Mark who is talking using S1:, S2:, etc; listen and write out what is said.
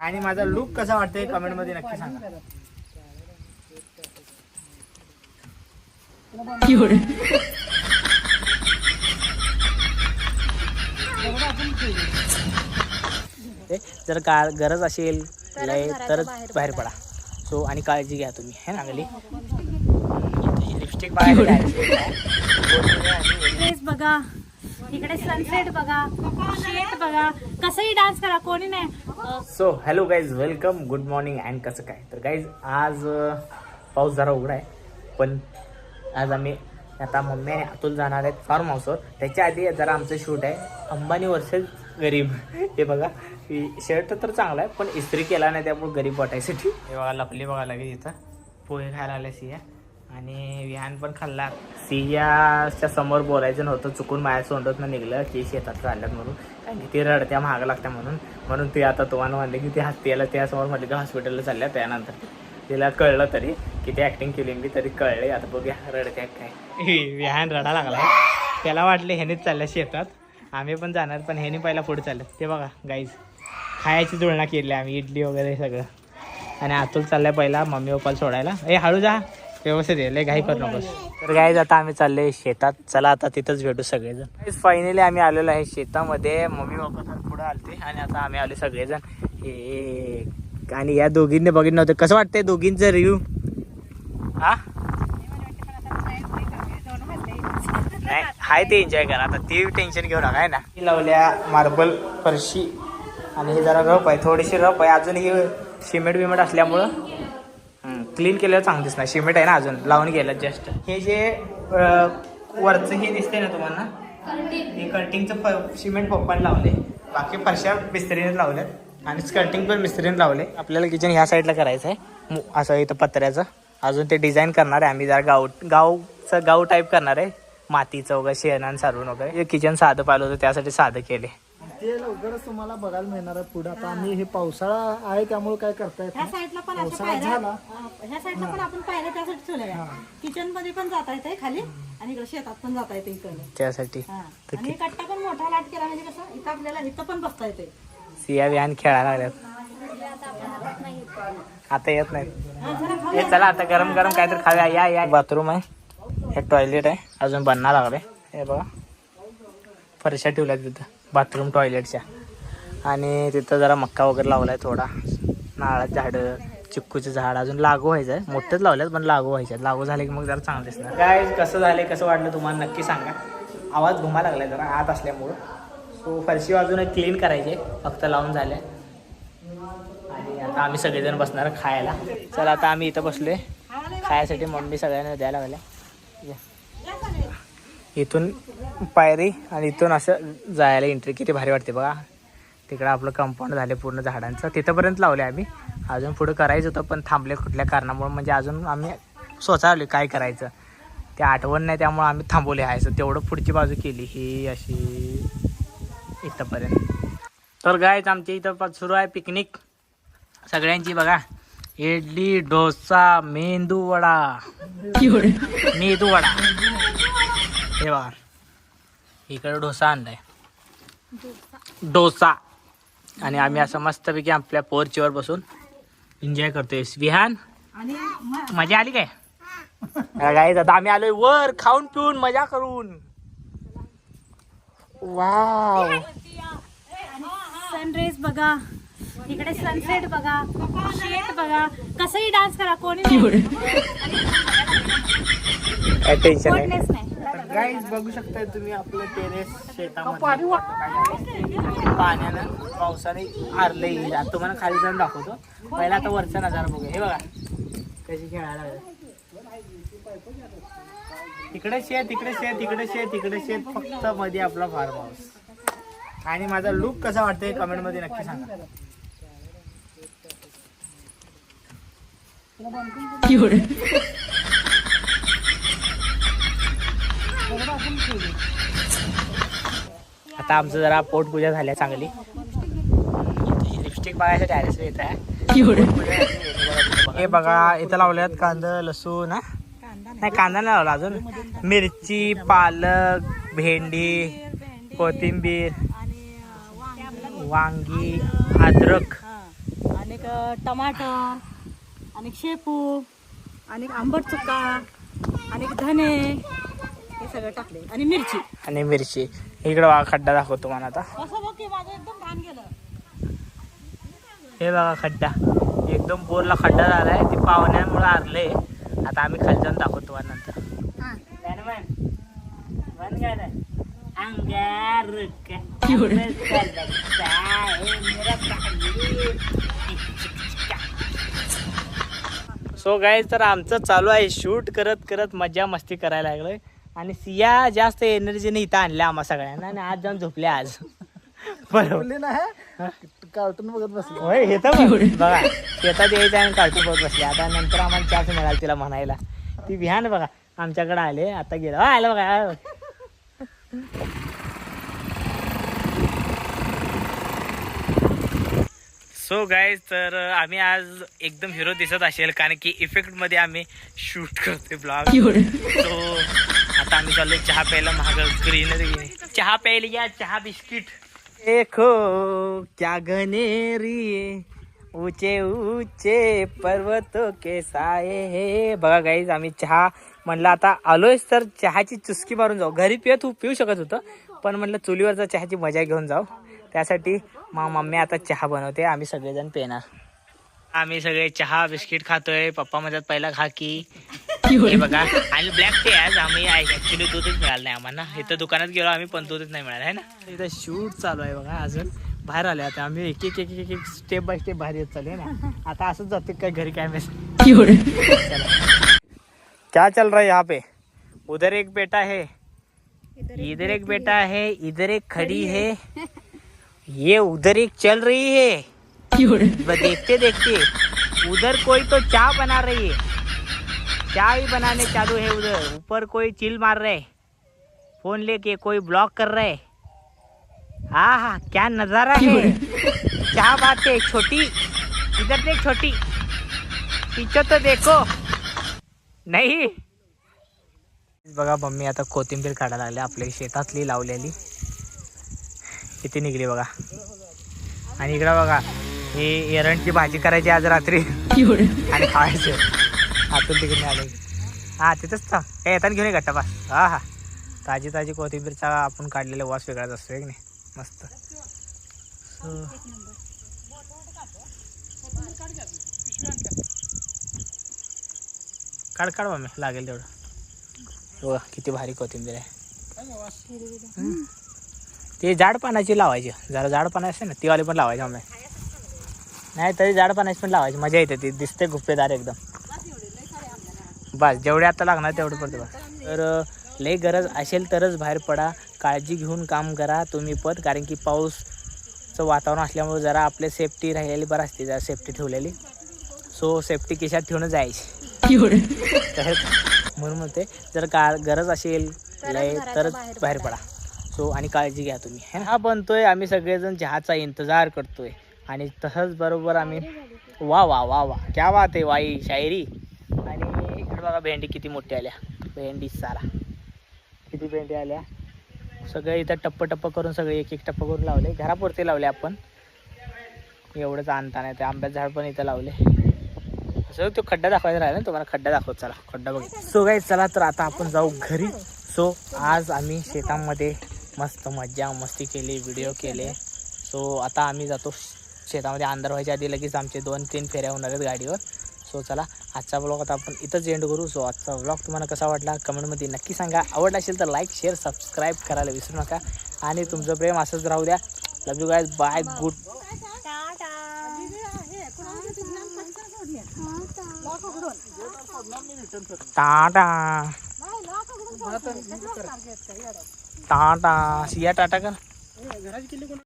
S1: आणि माझा लुक कसा वाटतंय कमेंटमध्ये नक्की सांगा. ते जर का गरज असेल लय तरच बाहेर पडा. सो आणि काळजी घ्या तुम्ही है ना गली लिपस्टिक
S2: ड्रेस बघा. इकडे सनसेट बघा शेत बघा कसंही डान्स करा कोणी नाही.
S1: So hello guys welcome good morning and कसं काय? तर गाईज आज पाऊस जरा उघडा आहे पण आज आम्ही आता मम्मी आणि अतुल जाणार आहेत फार्म हाऊसवर त्याच्या आधी जरा आमचं शूट आहे अंबानी वर्सेस गरीब. हे बघा शर्ट तर चांगला आहे पण इस्त्री केला नाही त्यामुळे गरीब वाटायसाठी. हे बघा लपली बघा लगेच इथं. पोहे खायला आले सिया आणि विहान पण खाल्ला. सियाच्या समोर बोलायचं नव्हतं चुकून माझ्या सोंडतनं निघलं की शेतात चालल्यात म्हणून. कारण की ती रडत्या महाग लागत्या म्हणून. म्हणून ते आता तुम्हाला म्हणले की ते हत्तीला त्यासमोर म्हटलं की हॉस्पिटलला चालल्या त्यानंतर. तिला कळलं तरी की ते ॲक्टिंग केली मी तरी कळले आता बघूया रडत्या काय. विहान रडा लागला त्याला वाटले ह्यानेच चालल्या शेतात. आम्ही पण जाणार पण ह्याने पहिला पुढे चाललं. ते बघा गाईज खायची जुळणा केली आम्ही इडली वगैरे सगळं. आणि अतुल चाललाय पहिला मम्मी पप्पाला सोडायला. ए हळू जा. व्यवस्थित आहे लय घाई करू नकोस. तर गाईज आता आम्ही चाललोय शेतात. चला आता तिथंच भेटू सगळेजण. फायनली आम्ही आलेलो आहे शेतामध्ये. मम्मी पप्पा पुढे आलते आणि आता आम्ही आले सगळेजण. हे आणि या दोघींनी बघितलं नव्हतं. कसं वाटतंय दोघींचं रिव्ह्यू हा? नाही हाय ते एन्जॉय करा. आता ते टेन्शन घेऊ नका आहे ना? लावल्या मार्बल फरशी आणि हे जरा रफ आहे. थोडीशी रफ आहे. अजून हे सिमेंट बिमेंट असल्यामुळं क्लीन केलेलं चांगलं दिसणार. सिमेंट आहे ना अजून. लावून गेलं जस्ट हे जे वरचं हे दिसतंय ना तुम्हाला? हे कटिंगचं फ सिमेंट पप्पाने लावले बाकी फरशा मिस्त्रीने लावल्यात. आणि स्कर्टिंग पण मिस्त्रीने लावले आपल्याला किचन ह्या साईडला करायचं आहे असं इथं पत्र्याचं. अजून ते डिझाईन करणार आहे. आम्ही जरा गाव गावचं गाव टाईप करणार आहे. मातीचं वगैरे शेणान सारवून वगैरे. किचन साधं पाहिलं होतं त्यासाठी साधं केले
S3: ते लवकरच तुम्हाला बघायला मिळणार आहे पुढे. आता आम्ही हे पावसाळा आहे त्यामुळे काय करता येत
S2: ह्या
S3: नाही
S2: साईडला पण अशा
S3: पावसाळा
S2: पायऱ्या
S3: झाला.
S2: ह्या साईडला पण आपण पायऱ्या त्यासाठी ठेवल्या किचनमध्ये पण जाता येते खाली आणि इकडे शेतात पण जाता येते इकडे.
S1: त्यासाठी.
S2: हा. आणि कट्टा पण मोठा लाट केला म्हणजे कसं इथं आपल्याला इथं पण बसता येते
S1: सिया बिहान खेळायला लागल्यात. आता येत नाही
S2: हा, जरा खाऊ.
S1: हे चला आता गरम गरम काहीतरी खाऊया. या या. बाथरूम आहे. हे टॉयलेट आहे. अजून बनना लागले हे बघा. फरशा ठेवल्यात तिथं. बाथरूम टॉयलेटच्या. आणि तिथं जरा मक्का वगैरे लावलाय थोडा. नारळाचं झाडं चिक्कूचं झाड अजून लागू व्हायचं आहे मोठेच लावल्यात पण लागू व्हायचे लागू झाले की मग जरा चांगलं दिसणार. काय कसं झालं कसं वाटलं तुम्हाला नक्की सांगा. आवाज घुमा लागलाय जरा आत असल्यामुळं. सो फरशी अजून क्लीन करायचे. फक्त लावून झाले. आणि आता आम्ही सगळेजण बसणार खायला. चला आता आम्ही इथं बसलोय. खायसाठी मम्मी सगळ्यांना द्यायला लागल्या. या. इथून पायरी आणि इथून असं जायला एंट्री किती भारी वाटते बघा. तिकडं आपलं कंपाऊंड झाले पूर्ण झाडांचं. तिथंपर्यंत लावले आम्ही. अजून पुढं करायचं होतं पण थांबले कुठल्या कारणामुळे. म्हणजे अजून आम्ही स्वतः काय करायचं. ते आठवण नाही त्यामुळे आम्ही थांबवले आहे. तेवढं पुढची बाजू केली. ही अशी इथंपर्यंत. तर गायच आमच्या इथं सुरू आहे पिकनिक सगळ्यांची बघा. इडली डोसा मेंदू वडा. मेंदू वडा. हे बघा. इकडे डोसा आणलाय. डोसा. आणि आम्ही असं मस्तपैकी आपल्या पोर्चीवर बसून एन्जॉय करतोय. विहान मजा आली काय? गाईज आता आम्ही आलोय वर खाऊन पिऊन मजा करून. वाव
S2: सनराईज बघा. इकडे सनसेट बघा. शेत बघा. कसंही डान्स करा कोणी
S1: काय टेन्शन
S2: नाही.
S1: गाईज बघू शकताय तुम्ही आपलं टेरेस शेतामध्ये. पाण्यानं पावसाने हारले आता तुम्हाला खाली जाऊन दाखवतो. पहिला आता वरचा नजारा बघूया. हे बघा. कशी खेळायला तिकडे शेत तिकडे शेत तिकडे शेत तिकडे शेत. फक्त मध्ये आपला फार्म हाऊस आणि माझा लुक कसा वाटतंय कमेंटमध्ये नक्की सांगा. आता आमचं जरा पोटपूजा झाल्या चांगली. लिपस्टिक बघायचं टॅरेस येत आहे हे. बघा इथं लावल्यात कांदा लसूण? नाही कांदा नाही लावला अजून. मिरची पालक भेंडी कोथिंबीर
S2: आणि वांगी
S1: अद्रक.
S2: टमाटर आणि शेपू आणि आंबट चुका आणि धने सगळं टाकले आणि मिरची.
S1: आणि मिरची. इकडे बघा खड्डा दाखवतो तुम्हाला आता.
S2: असं बघ की माझं एकदम घाण गेलं.
S1: हे बघा खड्डा. एकदम बोरला खड्डा झालाय. ते पाहुण्यामुळे आरले आता आम्ही खाली जाऊन दाखवतो तुम्हाला नंतर. सो गाय तर आमचं चालू आहे. शूट करत करत मजा मस्ती करायला लागलोय. आणि सिया जास्त एनर्जीने इथं आणल्या आम्हा सगळ्यांना आणि आज जाऊन झोपल्या आज. बरोबर.
S3: बोलली नाही कार्टून बघत बसले.
S1: होय हे तर बघ. बघा शेतात यायचं आणि कार्टून बघत बसले. आता नंतर आम्हाला चान्स मिळाला तिला म्हणायला. ती विहान बघा आमच्याकडे आले आता गेलं. हा, आलं बघा. आलं बघा. सो गाईज तर आम्ही आज एकदम हिरो दिसत असेल कारण की इफेक्टमध्ये आम्ही शूट करतोय ब्लॉग सो आता आम्ही चाललोय चहा प्यायला महाग ग्रीनरी चहा प्यायला या चहा बिस्किट. देखो क्या घनेरी ऊंचे ऊंचे पर्वतों के साये हे. बघा गाईज आम्ही चहा म्हणलं आता आलोयच तर चहाची चुस्की मारून जाऊ. घरी पियत पिऊ शकत होतं पण म्हणलं चुलीवरचा चहाची मजा घेऊन जाऊ. त्यासाठी मग मम्मी आता चहा बनवते आम्ही सगळेजण पिणार. आम्ही सगळे चहा बिस्किट खातोय. पप्पा म्हणतात पहिला खा की. हे बघा आणि ब्लॅक टी आज आम्ही ऍक्च्युली दूधच मिळालं नाही आम्हाला. इथं दुकानात गेलो आम्ही पण दूधच नाही मिळालं आहे ना? इथं शूट चालू आहे बघा अजून बाहेर आले आता आम्ही. एक एक एक एक एक स्टेप बाय स्टेप बाहेर येत चालू ना. आता असंच जाते काय घरी काय मेस क्या चल रहा है यहाँ पे? उधर एक बेटा है इधर एक बेटा है। इधर एक खड़ी है। ये उधर एक चल रही है। देखते देखते। उधर कोई तो चाय बना रही है। चाय बनाने चालू है उधर। ऊपर कोई चिल मार रहे। फोन लेके कोई ब्लॉक कर रहे। हाँ हाँ क्या नजारा है? क्या बात है छोटी। इधर देख छोटी। पीछे तो देखो। नाही। बघा मम्मी आता कोथिंबीर काढायला लागली आपल्या शेतातली लावलेली. किती निघली बघा. आणि इकडं बघा ही एरंडची भाजी करायची आज रात्री. आणि खायचे. आतून तिकडे आले. हा तिथंच थांब. काय येताना घेऊन ये गट्टा हा हा. ताजी ताजी कोथिंबीरचा आपण काढलेला वास वेगळाच असतो एक नाही? मस्त. काढ काढ मी लागेल तेवढं. हो किती भारी कोथिंबीर आहे. ते जाड पानाची लावायची. जरा जाड पाना असते ना ती वाली पण लावायची आम्ही नाही तरी जाड पानाची पण लावायची. मजा येते ती. दिसते गुप्पेदार एकदम. बस जेवढे आता लागणार तेवढे पडते बस. तर लई गरज असेल तरच बाहेर पडा. काळजी घेऊन काम करा तुम्ही पण कारण की पाऊसचं वातावरण असल्यामुळे जरा आपले सेफ्टी राहिलेली बरं असते जरा सेफ्टी ठेवलेली. सो सेफ्टी खिशात ठेवून जायची. तर म्हणून म्हणते जर का गरज असेल लय तरच बाहेर पडा. सो आणि काळजी घ्या तुम्ही. है बनतोय. आम्ही सगळेजण चहाचा इंतजार करतोय. आणि तसंच बरोबर आम्ही वा वा वा वा. क्या बात आहे वाई शायरी. बघा भेंडी किती मोठी आल्या. भेंडी सारा किती भेंडी आल्या. सगळे इथं टप्प टप्प करून सगळे एक एक टप्प करून लावले. घरापुरते लावले आपण. एवढंच आणता नाही ते आंब्याचं झाड पण इथं लावले. सो तो खड्डा दाखवायचा राहिला ना तुम्हाला खड्डा दाखवत चला. खड्डा बघ. सो गाई चला तर आता आपण जाऊ घरी. सो आज आम्ही शेतामध्ये मस्त मज्जा मस्ती केली व्हिडिओ केले. सो आता आम्ही जातो शेतामध्ये. अंधार व्हायच्या आधी लगेच आमचे दोन तीन फेऱ्या होणार आहेत गाडीवर. सो चला. आजचा ब्लॉग आता आपण इथंच एंड करू. सो आजचा ब्लॉग तुम्हाला कसा वाटला? कमेंटमध्ये नक्की सांगा. आवडला असेल तर लाईक शेअर सबस्क्राईब करायला विसरू नका. आणि तुमचं प्रेम असंच राहू द्या. Love you guys bye good Tata. टाटा. सिया टाटा कर